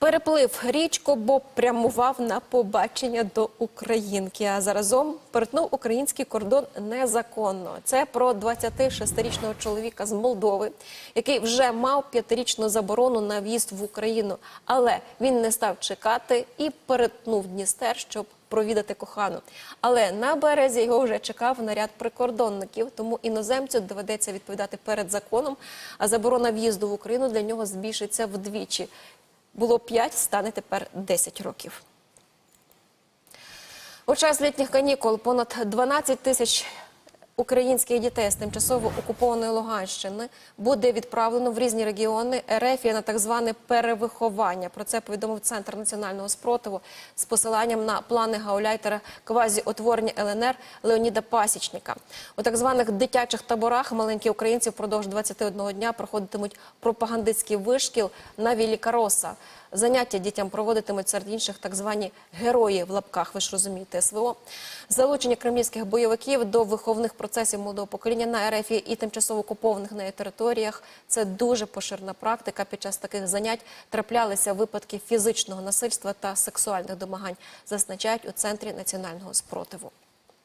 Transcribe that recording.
Переплив річку, бо прямував на побачення до українки. А заразом перетнув український кордон незаконно. Це про 26-річного чоловіка з Молдови, який вже мав п'ятирічну заборону на в'їзд в Україну. Але він не став чекати і перетнув Дністер, щоб провідати кохану. Але на березі його вже чекав наряд прикордонників, тому іноземцю доведеться відповідати перед законом. А заборона в'їзду в Україну для нього збільшиться вдвічі. Було 5, стане тепер 10 років. У час літніх канікул понад 12 тисяч українських дітей з тимчасово окупованої Луганщини буде відправлено в різні регіони РФ на так зване перевиховання. Про це повідомив Центр національного спротиву з посиланням на плани гауляйтера квазіутворення ЛНР Леоніда Пасічника. У так званих дитячих таборах маленькі українці впродовж 21 дня проходитимуть пропагандистський вишкіл на Вілі Кароса. Заняття дітям проводитимуть серед інших так звані герої в лапках. Ви ж розумієте, СВО. Залучення кремлівських бойовиків до виховних процесів молодого покоління на РФ і тимчасово окупованих нею територіях. Це дуже поширена практика. Під час таких занять траплялися випадки фізичного насильства та сексуальних домагань, зазначають у центрі національного спротиву.